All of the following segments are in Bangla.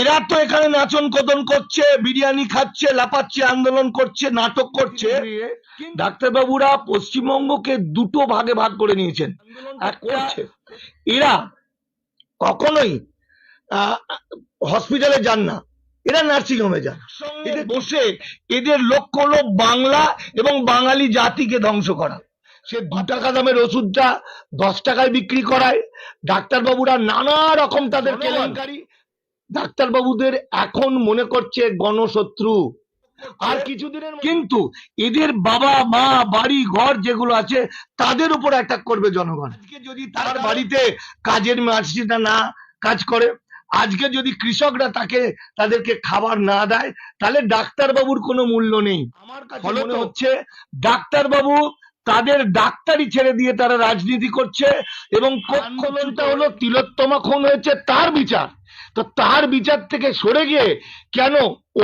এরা তো এখানে নাচন কদন করছে বিরিয়ানি খাচ্ছে লাপাচ্ছে আন্দোলন করছে নাটক করছে। ডাক্তারবাবুরা পশ্চিমবঙ্গকে দুটো ভাগে ভাগ করে নিয়েছেন। করছে। এরা কখনোই হসপিটালে যান না। এরা নার্সিং হোমে যান। এদের বসে এদের লক্ষ্য হলো বাংলা এবং বাঙালি জাতিকে ধ্বংস করা। সে দু টাকা দামের ওষুধটা দশ টাকায় বিক্রি করায়। ডাক্তারবাবুরা নানা রকম তাদের কেলেঙ্কারি ডাক্তারবাবুদের এখন মনে করছে গণশত্রু। আর কিছুদিনের কিন্তু এদের বাবা মা বাড়ি ঘর যেগুলো আছে তাদের উপর অ্যাটাক করবে জনগণ। আজকে যদি তার বাড়িতে কাজের মাসিটা না কাজ করে আজকে যদি কৃষকরা তাকে তাদেরকে খাবার না দেয় তাহলে ডাক্তারবাবুর কোনো মূল্য নেই। আমার কাছে মনে হচ্ছে ডাক্তারবাবু তাদের ডাক্তারি ছেড়ে দিয়ে তারা রাজনীতি করছে এবং আন্দোলনটা হলো তিলোত্তমা খুন হয়েছে তার বিচার। তো তার বিচার থেকে সরে গিয়ে কেন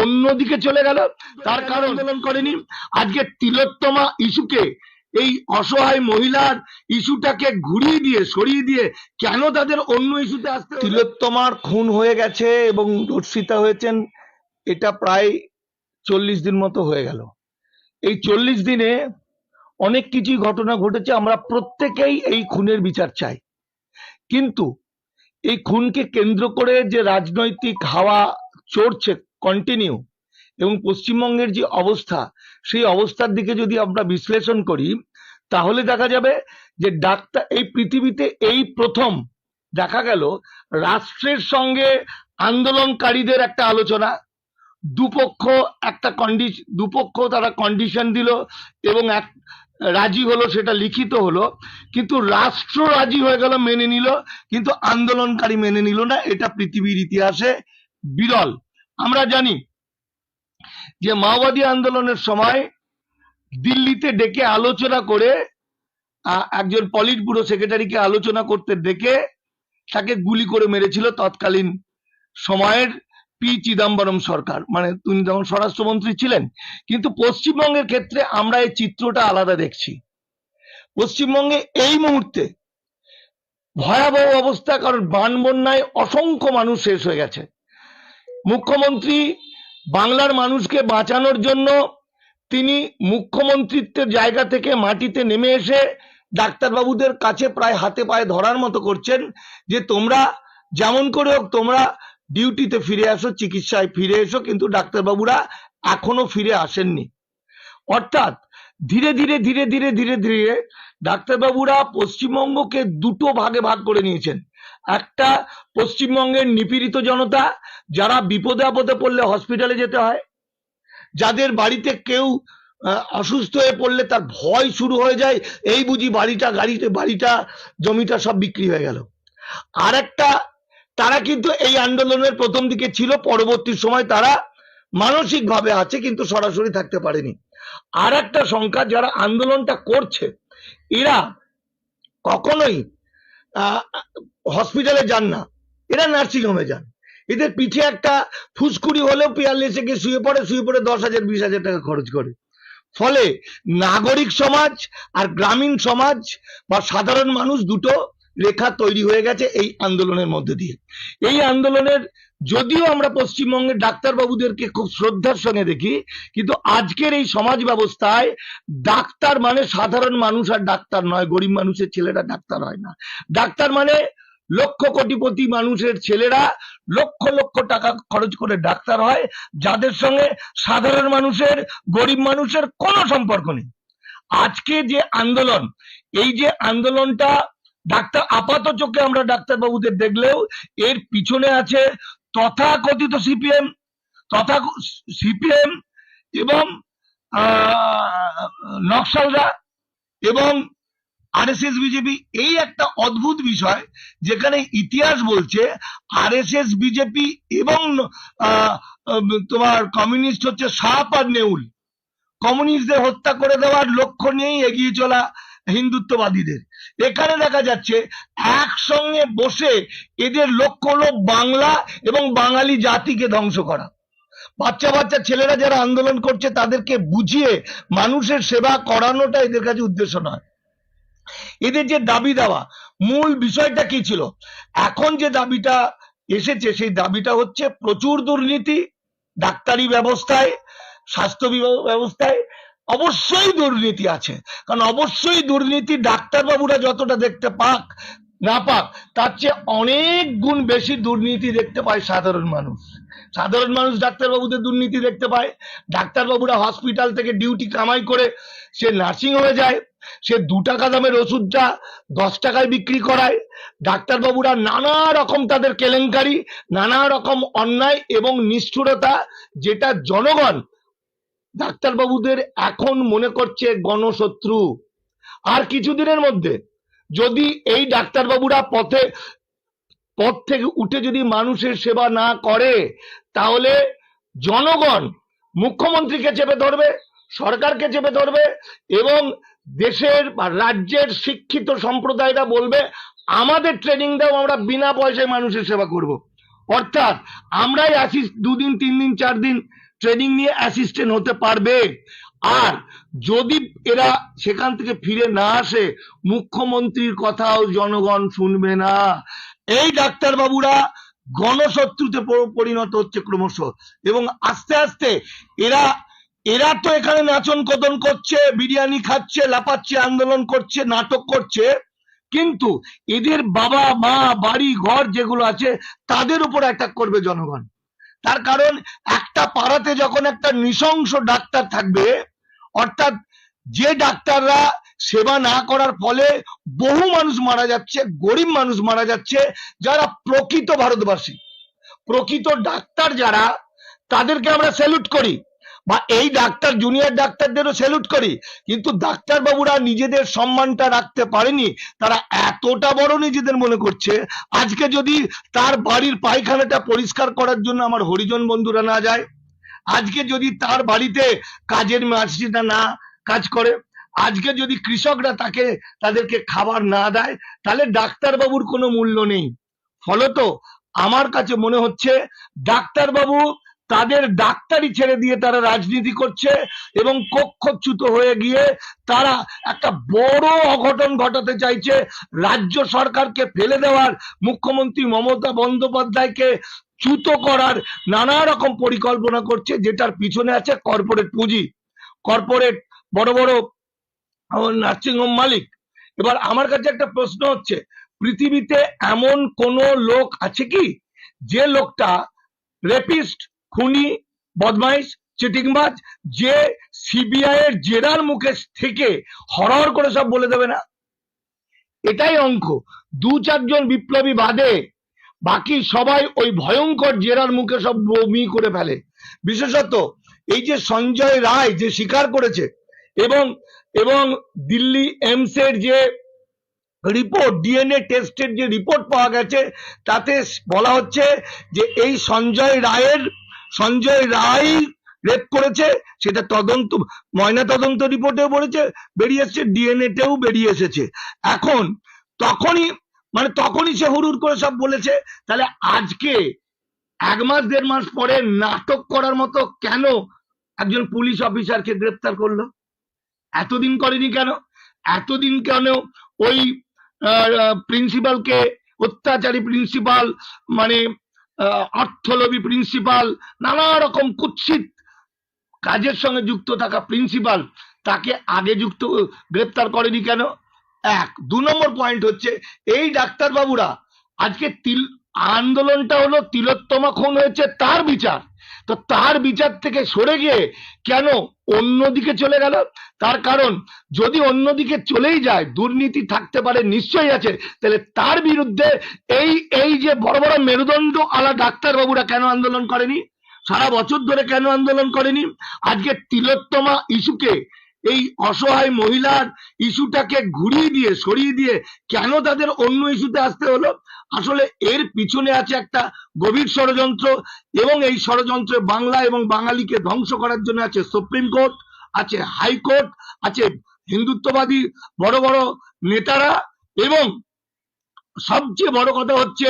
অন্যদিকে চলে গেল? তার কারণ আন্দোলন করেনি। আজকে তিলোত্তমা ইস্যুকে, এই অসহায় মহিলার ইস্যুটাকে ঘুরিয়ে দিয়ে, সরিয়ে দিয়ে কেন তাদের অন্য ইস্যুতে আসতে তিলোত্তমার খুন হয়ে গেছে এবং ধর্ষিতা হয়েছেন, এটা প্রায় চল্লিশ দিন মতো হয়ে গেল। এই চল্লিশ দিনে অনেক কিছুই ঘটনা ঘটেছে, আমরা প্রত্যেকেই এই খুনের বিচার চাই। কিন্তু এই খুনকে কেন্দ্র করে যে রাজনৈতিক হাওয়া চড়ছে কন্টিনিউ এবং পশ্চিমবঙ্গের যে অবস্থা, সেই অবস্থার দিকে যদি আমরা বিশ্লেষণ করি, তাহলে দেখা যাবে যে ডাক্তার, এই পৃথিবীতে এই প্রথম দেখা গেল রাষ্ট্রের সঙ্গে আন্দোলনকারীদের একটা আলোচনা। দুপক্ষ একটা কন্ডিশন দুপক্ষ তারা কন্ডিশন দিল এবং এক রাজি হলো, সেটা লিখিত হলো, কিন্তু রাষ্ট্র রাজি হয়ে গেল, মেনে নিল, কিন্তু আন্দোলনকারী মেনে নিল না, এটা পৃথিবীর ইতিহাসে বিরল। আমরা জানি যে মাওবাদী আন্দোলনের সময় দিল্লিতে ডেকে আলোচনা করে একজন পলিট ব্যুরো সেক্রেটারিকে আলোচনা করতে ডেকে তাকে গুলি করে মেরেছিল তৎকালীন সময়ের পি চিদম্বরম সরকার। মানে তিনি তখন স্বরাষ্ট্রমন্ত্রী ছিলেন, কিন্তু পশ্চিমবঙ্গের ক্ষেত্রে আমরা এই চিত্রটা আলাদা দেখছি। পশ্চিমবঙ্গে এই মুহূর্তে ভয়াবহ অবস্থা, কারণ বান বন্যায় অসংখ্য মানুষ শেষ হয়ে গেছে। মুখ্যমন্ত্রী বাংলার মানুষকে বাঁচানোর জন্য তিনি মুখ্যমন্ত্রিত্বের জায়গা থেকে মাটিতে নেমে এসে ডাক্তারবাবুদের কাছে প্রায় হাতে পায়ে ধরার মতো করছেন যে তোমরা যেমন করে হোক তোমরা ডিউটিতে ফিরে আসো, চিকিৎসায় ফিরে এসো, কিন্তু ডাক্তারবাবুরা এখনও ফিরে আসেননি। অর্থাৎ ধীরে ধীরে ধীরে ধীরে ধীরে ধীরে ডাক্তারবাবুরা পশ্চিমবঙ্গকে দুটো ভাগে ভাগ করে নিয়েছেন। একটা পশ্চিমবঙ্গের নিপীড়িত জনতা, যারা বিপদে আপদে পড়লে হসপিটালে যেতে হয়, যাদের বাড়িতে কেউ অসুস্থ হয়ে পড়লে তার ভয় শুরু হয়ে যায়, এই বুঝি বাড়িটা, গাড়িতে, বাড়িটা, জমিটা সব বিক্রি হয়ে গেল। আর একটা তারা কিন্তু এই আন্দোলনের প্রথম দিকে ছিল, পরবর্তী সময় তারা মানসিক ভাবে আছে, কিন্তু সরাসরি থাকতে পারেনি। আর একটা সংখ্যা যারা আন্দোলনটা করছে, এরা কখনোই হসপিটালে যান না, এরা নার্সিং হোমে যান। এদের পিঠে একটা ফুসকুড়ি হলেও পিয়ারলেসে গিয়ে শুয়ে পড়ে শুয়ে পড়ে দশ হাজার, বিশ হাজার টাকা খরচ করে। ফলে নাগরিক সমাজ আর গ্রামীণ সমাজ বা সাধারণ মানুষ দুটো রেখা তৈরি হয়ে গেছে এই আন্দোলনের মধ্যে দিয়ে। এই আন্দোলনের, যদিও আমরা পশ্চিমবঙ্গের ডাক্তারবাবুদেরকে খুব শ্রদ্ধার সঙ্গে দেখি, কিন্তু আজকের এই সমাজ ব্যবস্থায় ডাক্তার মানে সাধারণ মানুষ আর ডাক্তার নয়, গরিব মানুষের ছেলেরা ডাক্তার হয় না। ডাক্তার মানে লক্ষ কোটিপতি মানুষের ছেলেরা লক্ষ লক্ষ টাকা খরচ করে ডাক্তার হয়, যাদের সঙ্গে সাধারণ মানুষের, গরিব মানুষের কোনো সম্পর্ক নেই। আজকে যে আন্দোলন, এই যে আন্দোলনটা ডাক্তার, আপাত চোখে আমরা ডাক্তারবাবুদের দেখলেও এর পিছনে আছে তথাকথিত সিপিএম, তথা সিপিএম এবং নকশালরা এবং আরএসএস বিজেপি। এই একটা অদ্ভুত বিষয় যেখানে ইতিহাস বলছে আরএসএস, বিজেপি এবং তোমার কমিউনিস্ট হচ্ছে সাপ আর নেউল। কমিউনিস্টদের হত্যা করে দেওয়ার লক্ষ্য নিয়েই এগিয়ে চলা হিন্দুত্ববাদীদের। এখানে দেখা যাচ্ছে একসঙ্গে বসে এদের লক্ষ্য হলো বাংলা এবং বাঙালি জাতিকে ধ্বংস করা। বাচ্চা বাচ্চা ছেলেরা যারা আন্দোলন করছে তাদেরকে বুঝিয়ে মানুষের সেবা করানোটা এদের কাছে উদ্দেশ্য নয়। এদের যে দাবি দেওয়া, মূল বিষয়টা কি ছিল? এখন যে দাবিটা এসেছে সেই দাবিটা হচ্ছে প্রচুর দুর্নীতি, ডাক্তারি ব্যবস্থায়, স্বাস্থ্য ব্যবস্থায় অবশ্যই দুর্নীতি আছে। কারণ অবশ্যই দুর্নীতি ডাক্তারবাবুরা যতটা দেখতে পাক, না পাক, তার চেয়ে অনেক গুণ বেশি দুর্নীতি দেখতে পায় সাধারণ মানুষ। সাধারণ মানুষ ডাক্তারবাবুদের দুর্নীতি দেখতে পায়। ডাক্তারবাবুরা হসপিটাল থেকে ডিউটি কামাই করে সে নার্সিং হয়ে যায়, সে দু টাকা দামের ওষুধটা দশ টাকায় বিক্রি করায়। ডাক্তারবাবুরা নানা রকম তাদের কেলেঙ্কারি, নানা রকম অন্যায় এবং নিষ্ঠুরতা, যেটা জনগণ ডাক্তারবাবুদের এখন মনে করছে গণশত্রু। আর কিছুদিনের মধ্যে যদি এই ডাক্তারবাবুরা পথে, পথ থেকে উঠে যদি মানুষের সেবা না করে, তাহলে জনগণ মুখ্যমন্ত্রীকে চেপে ধরবে, সরকারকে চেপে ধরবে এবং দেশের বা রাজ্যের শিক্ষিত সম্প্রদায়রা বলবে, আমাদের ট্রেনিং দাও, আমরা বিনা পয়সায় মানুষের সেবা করব। অর্থাৎ আমরাই আসি দুদিন তিন দিন চার দিন ট্রেনিং নিয়ে অ্যাসিস্ট্যান্ট হতে পারবে। আর যদি এরা সেখান থেকে ফিরে না আসে মুখ্যমন্ত্রীর কথাও জনগণ শুনবে না। এই ডাক্তারবাবুরা গণশত্রুতে পরিণত হচ্ছে ক্রমশ। এবং আস্তে আস্তে এরা এরা তো এখানে নাচন কদন করছে বিরিয়ানি খাচ্ছে লাপাচ্ছে আন্দোলন করছে নাটক করছে। কিন্তু এদের বাবা মা বাড়ি ঘর যেগুলো আছে তাদের উপর অ্যাটাক করবে জনগণ। তার কারণ একটা পাড়াতে যখন একটা নৃশংস ডাক্তার থাকবে, অর্থাৎ যে ডাক্তাররা সেবা না করার ফলে বহু মানুষ মারা যাচ্ছে, গরিব মানুষ মারা যাচ্ছে, যারা প্রকৃত ভারতবাসী। প্রকৃত ডাক্তার যারা, তাদেরকে আমরা স্যালুট করি। বা এই ডাক্তার জুনিয়র ডাক্তারদেরও স্যালুট করি। কিন্তু ডাক্তার বাবুরা নিজেদের সম্মানটা রাখতে পারেনি। তারা এতটা বড় নিজেদের মনে করছে। আজকে যদি তার বাড়ির পায়খানাটা পরিষ্কার করার জন্য আমার হরিজন বন্ধুরা না যায়, আজকে যদি তার বাড়িতে কাজের মাসিটা না কাজ করে, আজকে যদি কৃষকরা তাকে, তাদেরকে খাবার না দেয়, তাহলে ডাক্তারবাবুর কোনো মূল্য নেই। ফলত আমার কাছে মনে হচ্ছে, ডাক্তারবাবু তাদের ডাক্তারি ছেড়ে দিয়ে তারা রাজনীতি করছে এবং কক্ষচ্যুত হয়ে গিয়ে তারা একটা বড় অঘটন ঘটাতে চাইছে। রাজ্য সরকারকে ফেলে দেওয়ার, মুখ্যমন্ত্রী মমতা বন্দ্যোপাধ্যায়কে চ্যুত করার নানা রকম পরিকল্পনা করছে, যেটার পিছনে আছে কর্পোরেট পুঁজি। কর্পোরেট বড় বড় নার্সিংহোম মালিক। এবার আমার কাছে একটা প্রশ্ন হচ্ছে, পৃথিবীতে এমন কোন লোক আছে কি? যে লোকটা রেপিস্ট খুনি, বদমাইশ, চিটিংবাজ, যে সিবিআই এর জেরার মুখে থেকে হরহর করে সব বলে দেবে না। এটাই অঙ্ক। দু চারজন বিপ্লবী বাদে বাকি সবাই ওই ভয়ঙ্কর জেরার মুখে সব বমি করে ফেলে। বিশেষত এই যে সঞ্জয় রায় যে স্বীকার করেছে এবং এবং দিল্লি এমস এর যে রিপোর্ট ডিএনএ টেস্টের যে রিপোর্ট পাওয়া গেছে, তাতে বলা হচ্ছে যে এই সঞ্জয় রায়ের সঞ্জয় রায় রেপ করেছে, সেটা তদন্ত, ময়না তদন্ত রিপোর্টেও বলেছে, বেরিয়ে এসেছে ডিএনএ তেও বেরিয়ে এসেছে। এখন তখনই মানে তখনই সে হুড়ুর করে সব বলেছে, তাহলে আজকে এক মাস, দেড় মাস পরে নাটক করার মতো কেন একজন পুলিশ অফিসারকে গ্রেপ্তার করল? এতদিন করেনি কেন? এতদিন কেন ওই প্রিন্সিপালকে অত্যাচারী প্রিন্সিপাল মানে অর্থলোভী প্রিন্সিপাল নানা রকম কুৎসিত কাজের সঙ্গে যুক্ত থাকা প্রিন্সিপাল তাকে আগে যুক্ত, গ্রেপ্তার করেনি কেন? এক, দু নম্বর পয়েন্ট হচ্ছে, এই ডাক্তারবাবুরা আজকে তিল, আন্দোলনটা হলো তিলোত্তমা খুন হয়েছে, তার বিচার। তো তার বিচার থেকে সরে গিয়ে কেন অন্যদিকে চলে গেল? তার কারণ, যদি অন্যদিকে চলেই যায়, দুর্নীতি থাকতে পারে নিশ্চয়ই আছে, তাহলে তার বিরুদ্ধে এই এই যে বড় বড় মেরুদণ্ড আলা ডাক্তারবাবুরা কেন আন্দোলন করেনি? সারা বছর ধরে কেন আন্দোলন করেনি? আজকে তিলোত্তমা ইস্যুকে, এই অসহায় মহিলার ইস্যুটাকে ঘুরিয়ে দিয়ে, সরিয়ে দিয়ে কেন তাদের অন্য ইস্যুতে আসতে হলো? আসলে এর পিছনে আছে একটা গভীর ষড়যন্ত্র এবং এই ষড়যন্ত্রে বাংলা এবং বাঙালিকে ধ্বংস করার জন্য আছে সুপ্রিম কোর্ট, আছে হাইকোর্ট আছে হিন্দুত্ববাদী বড় বড় নেতারা এবং সবচেয়ে বড় কথা হচ্ছে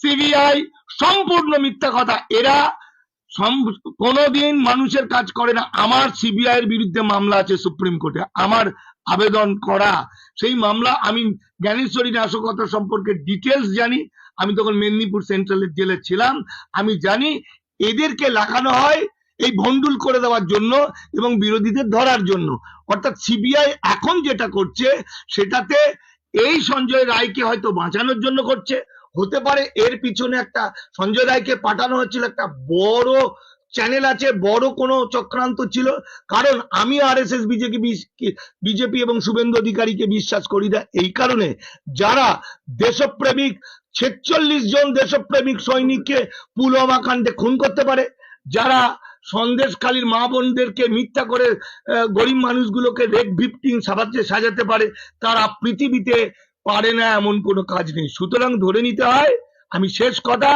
সিবিআই সম্পূর্ণ মিথ্যা কথা। এরা কোনোদিন মানুষের কাজ করে না। আমার সিবিআই এর বিরুদ্ধে মামলা আছে সুপ্রিম কোর্টে। আমার আবেদন করা। সেই মামলা আমি জ্ঞানেশ্বরী নাশকতা সম্পর্কে ডিটেলস জানি। আমি তখন মেদিনীপুর সেন্ট্রালের জেলে ছিলাম। আমি জানি এদেরকে লাগানো হয় এই ভন্ডুল করে দেওয়ার জন্য এবং বিরোধীদের ধরার জন্য। অর্থাৎ সিবিআই এখন যেটা করছে, সেটাতে এই সঞ্জয় রায়কে হয়তো বাঁচানোর জন্য করছে। হতে পারে এর পিছনে একটা সঞ্জয় রায়কে পাঠানো হচ্ছিল একটা বড় চ্যানেল আছে, বড় কোনো চক্রান্ত ছিল। কারণ আমি R S S BJP BJP এবং শুভেন্দু অধিকারীকে বিশ্বাস করি না। এই কারণে যারা দেশপ্রেমিক, ছেচল্লিশ জন দেশপ্রেমিক সৈনিককে পুলওয়ামা কাণ্ডে খুন করতে পারে, যারা সন্দেশখালীর মা বোনদেরকে মিথ্যা করে গরিব মানুষগুলোকে রেড ভিপটিং সাজাতে সাজাতে পারে, তারা পৃথিবীতে পারে না, এমন কোনো কাজ নেই। সুতরাং ধরে নিতে হয়, আমি শেষ কথা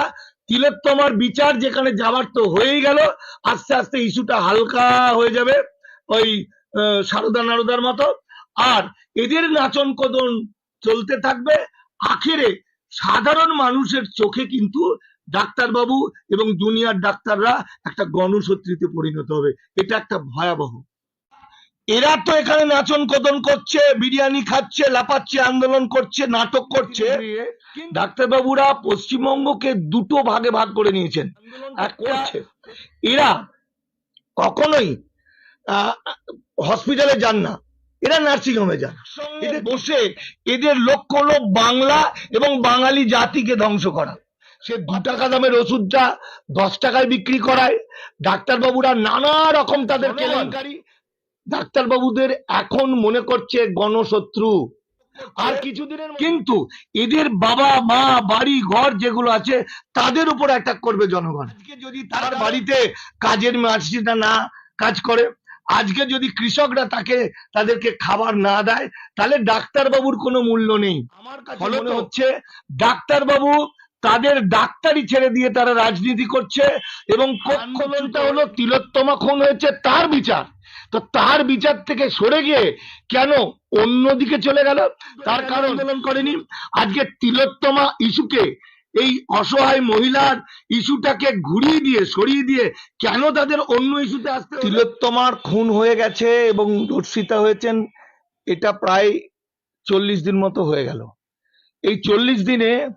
তিলোত্তমার বিচার, যেখানে যাওয়ার তো হয়েই গেল। আস্তে আস্তে ইস্যুটা হালকা হয়ে যাবে, ওই সারদা নারদার মতো। আর এদের নাচন কদন চলতে থাকবে। আখেরে সাধারণ মানুষের চোখে কিন্তু ডাক্তারবাবু এবং জুনিয়র ডাক্তাররা একটা গণশত্রুতে পরিণত হবে। এটা একটা ভয়াবহ এরা তো এখানে নাচন কদন করছে বিরিয়ানি খাচ্ছে লাপাচ্ছে আন্দোলন করছে নাটক করছে। ডাক্তারবাবুরা পশ্চিমবঙ্গকে দুটো ভাগে ভাগ করে নিয়েছেন। এরা কখনোই হসপিটালে যান না। এরা নার্সিং হোমে যান। এদের বসে এদের লক্ষ্য হলো বাংলা এবং বাঙালি জাতিকে ধ্বংস করা। সে দু টাকা দামের ওষুধটা দশ টাকায় বিক্রি করায়। ডাক্তারবাবুরা নানা রকম তাদের কেলেঙ্কারি। ডাক্তারবাবুদের এখন মনে করছে গণশত্রু। আর কিছুদিনের কিন্তু এদের বাবা মা বাড়ি ঘর যেগুলো আছে তাদের উপর অ্যাটাক করবে জনগণ। আজকে যদি তার বাড়িতে কাজের মাসিটা না কাজ করে আজকে যদি কৃষকরা তাকে তাদেরকে খাবার না দেয় তাহলে ডাক্তারবাবুর কোনো মূল্য নেই। আমার কাছে মনে হচ্ছে ডাক্তারবাবু তাদের ডাক্তারি ছেড়ে দিয়ে তারা রাজনীতি করছে এবং কক্ষণটা হলো তিলোত্তমা খুন হয়েছে তার বিচার। তো তার বিচার থেকে সরে গিয়ে কেন অন্যদিকে চলে গেল? তার কারণ আন্দোলন করেনি। আজকে তিলোত্তমা ইস্যুকে এই অসহায় মহিলার ইস্যুটাকে ঘুরিয়ে দিয়ে সরিয়ে দিয়ে কেন তাদের অন্য ইস্যুতে আসতে তিলোত্তমার খুন হয়ে গেছে এবং ধর্ষিতা হয়েছেন এটা প্রায় চল্লিশ দিন মতো হয়ে গেল। এই চল্লিশ দিনে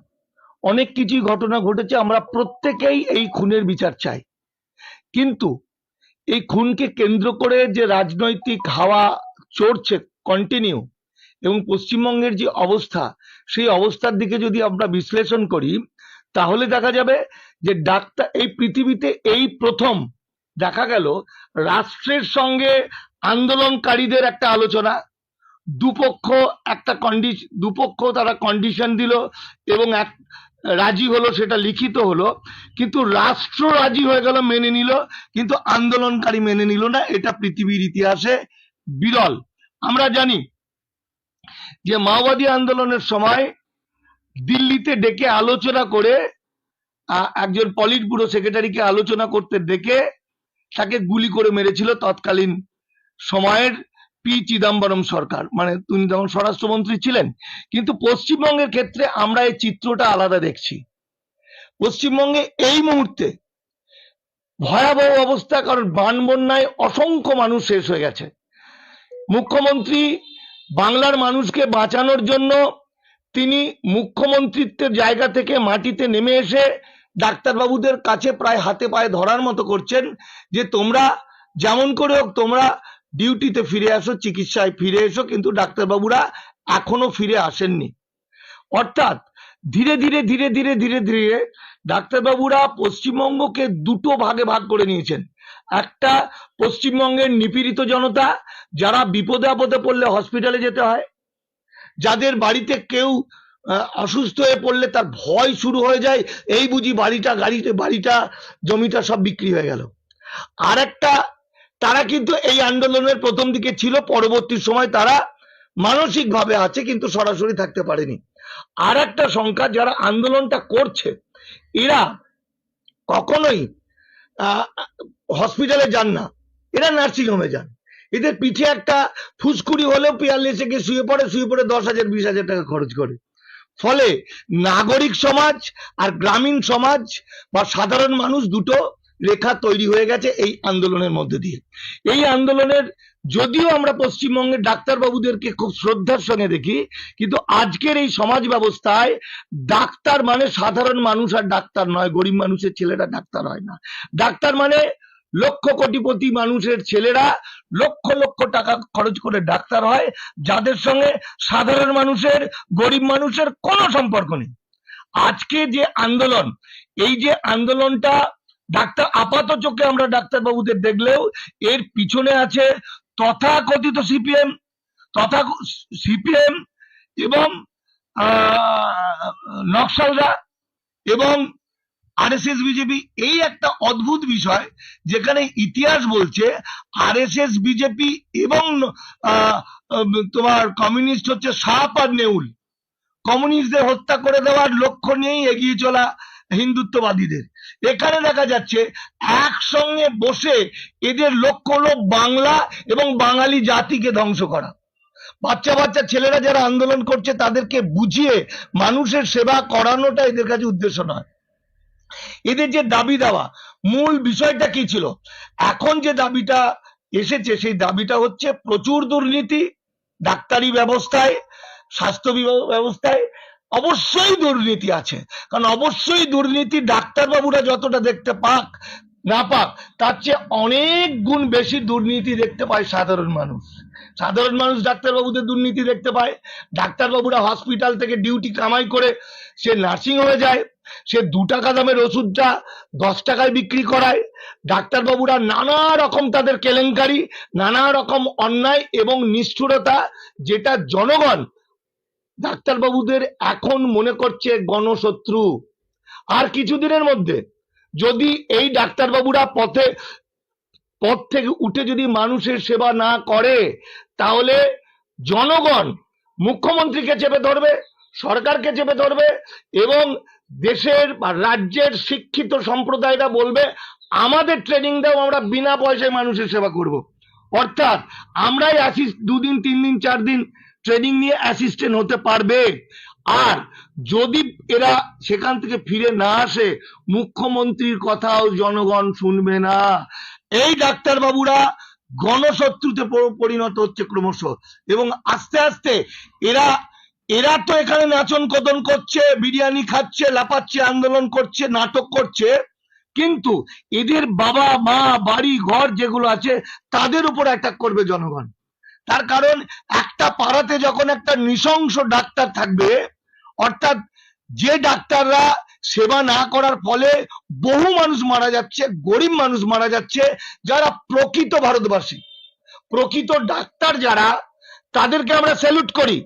অনেক কিছুই ঘটনা ঘটেছে আমরা প্রত্যেকেই এই খুনের বিচার চাই। কিন্তু এই খুনকে কেন্দ্র করে যে রাজনৈতিক হাওয়া চড়ছে কন্টিনিউ এবং পশ্চিমবঙ্গের যে অবস্থা, সেই অবস্থার দিকে যদি আমরা বিশ্লেষণ করি, তাহলে দেখা যাবে যে ডাক্তার এই পৃথিবীতে এই প্রথম দেখা গেল রাষ্ট্রের সঙ্গে আন্দোলনকারীদের একটা আলোচনা। দুপক্ষ একটা কন্ডিশন দুপক্ষ তারা কন্ডিশন দিল এবং এক রাজি হলো, সেটা লিখিত হলো, কিন্তু রাষ্ট্র রাজি হয়ে গেল, মেনে নিল, কিন্তু আন্দোলনকারী মেনে নিল না, এটা পৃথিবীর ইতিহাসে বিরল। আমরা জানি যে মাওবাদী আন্দোলনের সময় দিল্লিতে ডেকে আলোচনা করে একজন পলিট ব্যুরো সেক্রেটারিকে আলোচনা করতে ডেকে তাকে গুলি করে মেরেছিল তৎকালীন সময়ের পি চিদম্বরম সরকার। মানে তিনি তখন স্বরাষ্ট্রমন্ত্রী ছিলেন, কিন্তু পশ্চিমবঙ্গের ক্ষেত্রে আমরা এই চিত্রটা আলাদা দেখছি। পশ্চিমবঙ্গে এই মুহূর্তে ভয়াবহ অবস্থা, কারণ বান বন্যায় অসংখ্য মানুষ শেষ হয়ে গেছে। মুখ্যমন্ত্রী, বাংলার মানুষকে বাঁচানোর জন্য তিনি মুখ্যমন্ত্রিত্বের জায়গা থেকে মাটিতে নেমে এসে ডাক্তারবাবুদের কাছে প্রায় হাতে পায়ে ধরার মতো করছেন যে তোমরা যেমন করে হোক তোমরা ডিউটিতে ফিরে আসো, চিকিৎসায় ফিরে এসো, কিন্তু ডাক্তারবাবুরা এখনও ফিরে আসেননি। অর্থাৎ ধীরে ধীরে ধীরে ধীরে ধীরে ধীরে ডাক্তারবাবুরা পশ্চিমবঙ্গকে দুটো ভাগে ভাগ করে নিয়েছেন। একটা পশ্চিমবঙ্গের নিপীড়িত জনতা, যারা বিপদে আপদে পড়লে হসপিটালে যেতে হয়, যাদের বাড়িতে কেউ অসুস্থ হয়ে পড়লে তার ভয় শুরু হয়ে যায়, এই বুঝি বাড়িটা, গাড়িতে, বাড়িটা, জমিটা সব বিক্রি হয়ে গেল। আর একটা তারা কিন্তু এই আন্দোলনের প্রথম দিকে ছিল, পরবর্তী সময় তারা মানসিকভাবে আছে, কিন্তু সরাসরি থাকতে পারেনি। আর একটা সংখ্যা যারা আন্দোলনটা করছে, এরা কখনোই হসপিটালে যান না, এরা নার্সিং হোমে যান। এদের পিঠে একটা ফুসকুড়ি হলেও পিয়ারলেসে গিয়ে শুয়ে পড়ে শুয়ে পড়ে দশ হাজার, বিশ হাজার টাকা খরচ করে। ফলে নাগরিক সমাজ আর গ্রামীণ সমাজ বা সাধারণ মানুষ দুটো রেখা তৈরি হয়ে গেছে এই আন্দোলনের মধ্যে দিয়ে। এই আন্দোলনের, যদিও আমরা পশ্চিমবঙ্গের ডাক্তারবাবুদেরকে খুব শ্রদ্ধার সঙ্গে দেখি, কিন্তু আজকের এই সমাজ ব্যবস্থায় ডাক্তার মানে সাধারণ মানুষ আর ডাক্তার নয়, গরিব মানুষের ছেলেরা ডাক্তার হয় না। ডাক্তার মানে লক্ষ কোটিপতি মানুষের ছেলেরা লক্ষ লক্ষ টাকা খরচ করে ডাক্তার হয়, যাদের সঙ্গে সাধারণ মানুষের, গরিব মানুষের কোনো সম্পর্ক নেই। আজকে যে আন্দোলন, এই যে আন্দোলনটা ডাক্তার আপাত চোখে আমরা ডাক্তারবাবুদের দেখলেও এর পিছনে আছে তথাকথিত সিপিএম তথা সিপিএম এবং নকশালরা এবং আরএসএস বিজেপি। এই একটা অদ্ভুত বিষয় যেখানে ইতিহাস বলছে আরএসএস বিজেপি এবং আহ, আহ, তোমার কমিউনিস্ট হচ্ছে সাপ আর নেউল। কমিউনিস্টদের হত্যা করে দেওয়ার লক্ষ্য নিয়েই এগিয়ে চলা হিন্দুত্ববাদীদের। এখানে দেখা যাচ্ছে একসঙ্গে বসে এদের লক্ষ্য হলো বাংলা এবং বাঙালি জাতিকে ধ্বংস করা। বাচ্চা বাচ্চা ছেলেরা যারা আন্দোলন করছে তাদেরকে বুঝিয়ে মানুষের সেবা করানোটা এদের কাছে উদ্দেশ্য নয়। এদের যে দাবি দেওয়া, মূল বিষয়টা কি ছিল? এখন যে দাবিটা এসেছে, সেই দাবিটা হচ্ছে প্রচুর দুর্নীতি, ডাক্তারি ব্যবস্থায়, স্বাস্থ্য ব্যবস্থায় অবশ্যই দুর্নীতি আছে। কারণ অবশ্যই দুর্নীতি ডাক্তারবাবুরা যতটা দেখতে পাক, না পাক, তার চেয়ে অনেক গুণ বেশি দুর্নীতি দেখতে পায় সাধারণ মানুষ। সাধারণ মানুষ ডাক্তারবাবুদের দুর্নীতি দেখতে পায়। ডাক্তারবাবুরা হসপিটাল থেকে ডিউটি কামাই করে সে নার্সিং হয়ে যায়, সে দু টাকা দামের ওষুধটা দশ টাকায় বিক্রি করায়। ডাক্তারবাবুরা নানা রকম তাদের কেলেঙ্কারি, নানা রকম অন্যায় এবং নিষ্ঠুরতা, যেটা জনগণ ডাক্তারবাবুদের এখন মনে করছে গণশত্রু। আর কিছুদিনের মধ্যে যদি এই ডাক্তারবাবুরা পথে, পথ থেকে উঠে যদি মানুষের সেবা না করে, তাহলে জনগণ মুখ্যমন্ত্রীকে চেপে ধরবে, সরকারকে চেপে ধরবে এবং দেশের বা রাজ্যের শিক্ষিত সম্প্রদায়রা বলবে, আমাদের ট্রেনিং দাও, আমরা বিনা পয়সায় মানুষের সেবা করব। অর্থাৎ আমরাই অ্যাসিস্ট দুদিন তিন দিন চার দিন ট্রেনিং নিয়ে অ্যাসিস্ট্যান্ট হতে পারবে। আর যদি এরা সেখান থেকে ফিরে না আসে, মুখ্যমন্ত্রীর কথাও জনগণ শুনবে না। এই ডাক্তার বাবুরা গণশত্রুতে পরিণত হচ্ছে ক্রমশ। এবং আস্তে আস্তে এরা এরা তো এখানে নাচন কদন করছে, বিরিয়ানি খাচ্ছে লাপাচ্ছে আন্দোলন করছে, নাটক করছে। কিন্তু এদের বাবা, মা, বাড়ি, ঘর যেগুলো আছে, তাদের উপর অ্যাটাক করবে জনগণ। তার কারণ একটা পাড়াতে যখন একটা নৃশংস ডাক্তার থাকবে, অর্থাৎ যে ডাক্তাররা সেবা না করার ফলে বহু মানুষ মারা যাচ্ছে, গরিব মানুষ মারা যাচ্ছে, যারা প্রকৃত ভারতবাসী। প্রকৃত ডাক্তার যারা, তাদেরকে আমরা স্যালুট করি।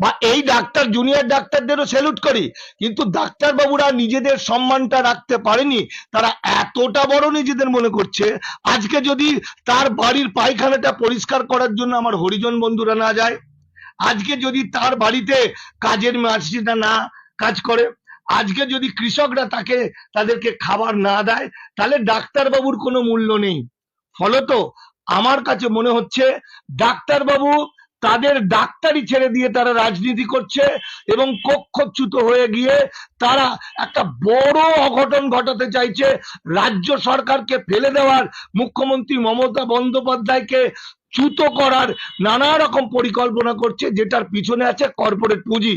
বা এই ডাক্তার জুনিয়র ডাক্তারদেরও স্যালুট করি। কিন্তু ডাক্তারবাবুরা নিজেদের সম্মানটা রাখতে পারেনি। তারা এতটা বড় নিজেদের মনে করছে। আজকে যদি তার বাড়ির পায়খানাটা পরিষ্কার করার জন্য আমার হরিজন বন্ধুরা না যায়, আজকে যদি তার বাড়িতে কাজের মাসিটা না কাজ করে, আজকে যদি কৃষকরা তাকে, তাদেরকে খাবার না দেয়, তাহলে ডাক্তারবাবুর কোনো মূল্য নেই। ফলত আমার কাছে মনে হচ্ছে, ডাক্তারবাবু তাদের ডাক্তারি ছেড়ে দিয়ে তারা রাজনীতি করছে এবং কক্ষচ্যুত হয়ে গিয়ে তারা একটা বড় অঘটন ঘটাতে চাইছে রাজ্য সরকারকে ফেলে দেওয়ার, মুখ্যমন্ত্রী মমতা বন্দ্যোপাধ্যায়কে চ্যুত করার নানা রকম পরিকল্পনা করছে, যেটার পিছনে আছে কর্পোরেট পুঁজি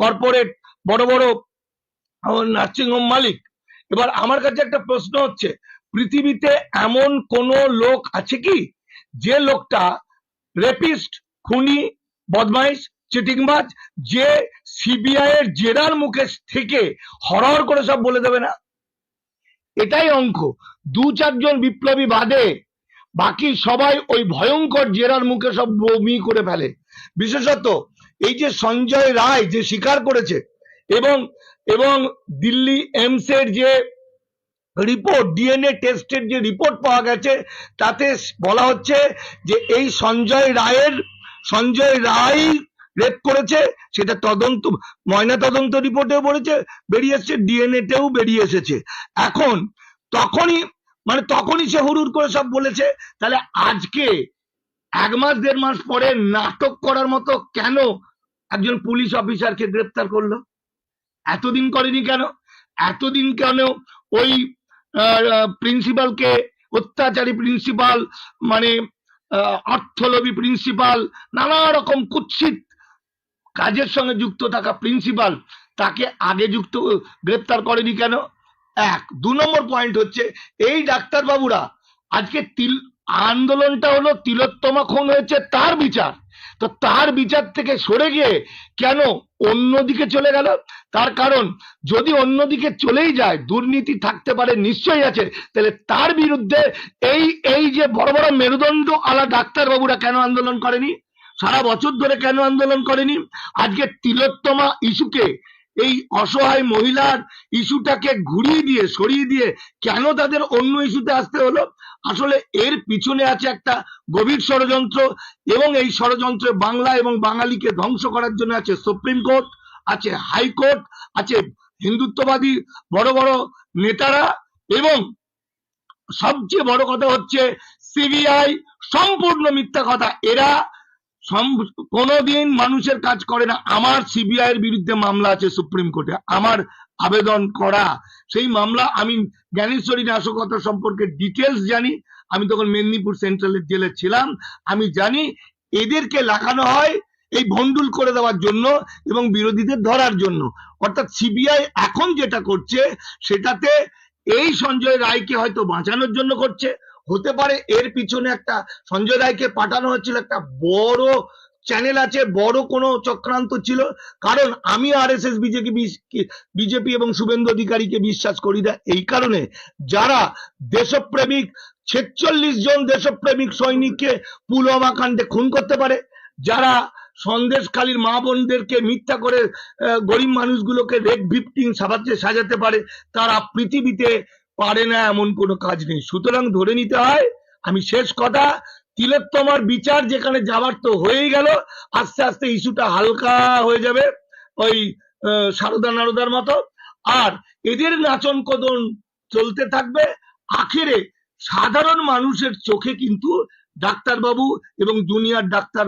কর্পোরেট বড় বড় নার্সিং হোম মালিক। এবার আমার কাছে একটা প্রশ্ন হচ্ছে, পৃথিবীতে এমন কোন লোক আছে কি? যে লোকটা রেপিস্ট খুনি, বদমাইশ, চিটিংবাজ, যে সিবিআই এর জেরার মুখে থেকে হরহর করে সব বলে দেবে না। এটাই অঙ্ক। দু চারজন বিপ্লবী বাদে বাকি সবাই ওই ভয়ঙ্কর জেরার মুখে সব বমি করে ফেলে। বিশেষত এই যে সঞ্জয় রায় যে স্বীকার করেছে এবং এবং দিল্লি এমস এর যে রিপোর্ট ডিএনএ টেস্টের যে রিপোর্ট পাওয়া গেছে, তাতে বলা হচ্ছে যে এই সঞ্জয় রায়ের সঞ্জয় রায় রেপ করেছে, সেটা তদন্ত, ময়না তদন্ত রিপোর্টেও বলেছে, বেরিয়ে এসছে ডিএনএ তেও বেরিয়ে এসেছে। এখন তখনই মানে তখনই সে হুড়ুর করে সব বলেছে, তাহলে আজকে এক মাস, দেড় মাস পরে নাটক করার মতো কেন একজন পুলিশ অফিসারকে গ্রেপ্তার করল? এতদিন করেনি কেন? এতদিন কেন ওই প্রিন্সিপালকে অত্যাচারী প্রিন্সিপাল মানে অর্থলোভী প্রিন্সিপাল নানা রকম কুৎসিত কাজের সঙ্গে যুক্ত থাকা প্রিন্সিপাল তাকে আগে যুক্ত, গ্রেপ্তার করেনি কেন? এক। দু নম্বর পয়েন্ট হচ্ছে, এই ডাক্তারবাবুরা, আজকে তিল, আন্দোলনটা হলো তিলোত্তমা খুন হয়েছে, তার বিচার। তো তার বিচার থেকে সরে গিয়ে কেন অন্যদিকে চলে গেল? তার কারণ, যদি অন্যদিকে চলেই যায়, দুর্নীতি থাকতে পারে, নিশ্চয়ই আছে। তাহলে তার বিরুদ্ধে এই এই যে বড় বড় মেরুদণ্ড আলা ডাক্তারবাবুরা কেন আন্দোলন করেনি? সারা বছর ধরে কেন আন্দোলন করেনি? আজকে তিলোত্তমা ইস্যুকে এই অসহায় মহিলার ইস্যুটাকে ঘুরিয়ে দিয়ে, সরিয়ে দিয়ে কেন তাদের অন্য ইস্যুতে আসতে হলো? আসলে এর পিছনে আছে একটা গভীর ষড়যন্ত্র এবং এই ষড়যন্ত্রে বাংলা এবং বাঙালিকে ধ্বংস করার জন্য আছে সুপ্রিম কোর্ট, আছে হাইকোর্ট আছে হিন্দুত্ববাদী বড় বড় নেতারা এবং সবচেয়ে বড় কথা হচ্ছে সিবিআই, সম্পূর্ণ মিথ্যা কথা। এরা কোনোদিন মানুষের কাজ করে না। আমার সিবিআই এর বিরুদ্ধে মামলা আছে সুপ্রিম কোর্টে আমার আবেদন করা। সেই মামলা আমি জ্ঞানেশ্বরী নাশকতা সম্পর্কে ডিটেলস জানি। আমি তখন মেদিনীপুর সেন্ট্রালের জেলে ছিলাম। আমি জানি এদেরকে লাগানো হয় এই ভন্ডুল করে দেওয়ার জন্য এবং বিরোধীদের ধরার জন্য। অর্থাৎ সিবিআই এখন যেটা করছে, সেটাতে এই সঞ্জয় রায়কে হয়তো বাঁচানোর জন্য করছে। হতে পারে এর পিছনে একটা সঞ্জয় রায়কে পাঠানো হয়েছিল একটা বড় চ্যানেল আছে, বড় কোনো চক্রান্ত ছিল। কারণ আমি R S S BJP BJP এবং শুভেন্দু অধিকারীকে বিশ্বাস করি না। এই কারণে যারা দেশপ্রেমিক, ছেচল্লিশ জন দেশপ্রেমিক সৈনিককে পুলওয়ামা কাণ্ডে খুন করতে পারে, যারা সন্দেশখালীর মা বোনদেরকে মিথ্যা করে গরিব মানুষগুলোকে রেড ভিপটিং সাজাতে সাজাতে পারে, তারা পৃথিবীতে পারে না এমন কোনো কাজ নেই। সুতরাং ধরে নিতে হয়, আমি শেষ কথা, তিলোত্তমার বিচার যেখানে যাবার তো হয়েই গেল, আস্তে আস্তে ইস্যুটা হালকা হয়ে যাবে ওই সারদা নারদার মতো। আর এদের নাচন কদন চলতে থাকবে, আখেরে সাধারণ মানুষের চোখে কিন্তু ডাক্তারবাবু এবং জুনিয়র ডাক্তার